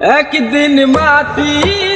একদিন মাটির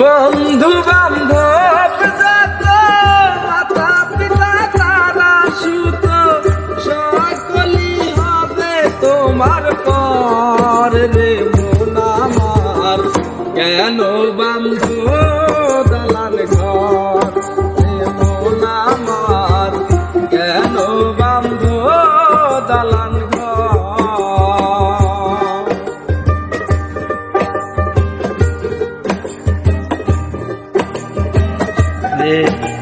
বন্ধু বান্ধব যত মাতা পিতা তারা সুত সকলি হবে তোমার পর রে মন আমার। কেন বান্ধব দালান ঘর? রে